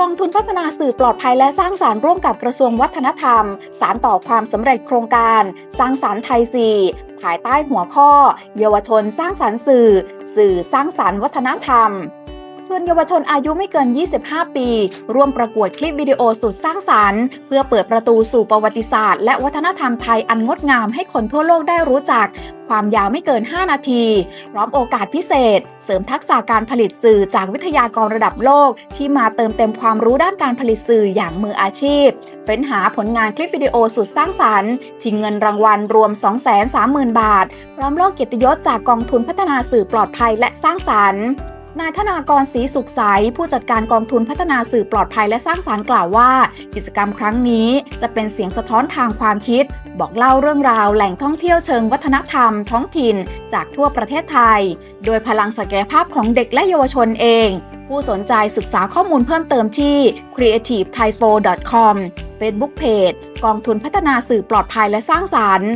กองทุนพัฒนาสื่อปลอดภัยและสร้างสารรค์ร่วมกับกระทรวงวัฒนธรรม สารต่อความสำเร็จโครงการ สร้างสารรค์ไทยสี่ภายใต้หัวข้อ เยาวชนสร้างสารรค์สื่อ สื่อสร้างสารรค์วัฒนธรรม ชวนเยาวชนอายุไม่เกิน 25 ปี ร่วมประกวดคลิปวิดีโอสุดสร้างสรรค์ เพื่อเปิดประตูสู่ประวัติศาสตร์ และวัฒนธรรมไทยอันงดงามให้คนทั่วโลกได้รู้จัก ความยาวไม่เกิน 5 นาที พร้อมโอกาสพิเศษ เสริมทักษะการผลิตสื่อจากวิทยากรระดับโลก ที่มาเติมเต็มความรู้ด้านการผลิตสื่ออย่างมืออาชีพเฟ้นหาผลงานคลิปวิดีโอสุดสร้างสรรค์ชิงเงินรางวัลรวม 230,000 บาท พร้อมโลกเกียรติยศจากกองทุนพัฒนาสื่อปลอดภัยและสร้างสรรค์ นายธนากรศรีสุขใส ผู้จัดการกองทุนพัฒนาสื่อปลอดภัยและสร้างสารรค์กล่าวว่า กิจกรรมครั้งนี้จะเป็นเสียงสะท้อนทางความคิด บอกเล่าเรื่องราวแหล่งท่องเที่ยวเชิงวัฒนธรรมท้องถิ่นจากทั่วประเทศไทย โดยพลังศักยภาพของเด็กและเยาวชนเอง ผู้สนใจศึกษาข้อมูลเพิ่มเติมที่ creative t h a i f o c o m Facebook Page กองทุนพัฒนาสื่อปลอดภัยและสร้างสารรค์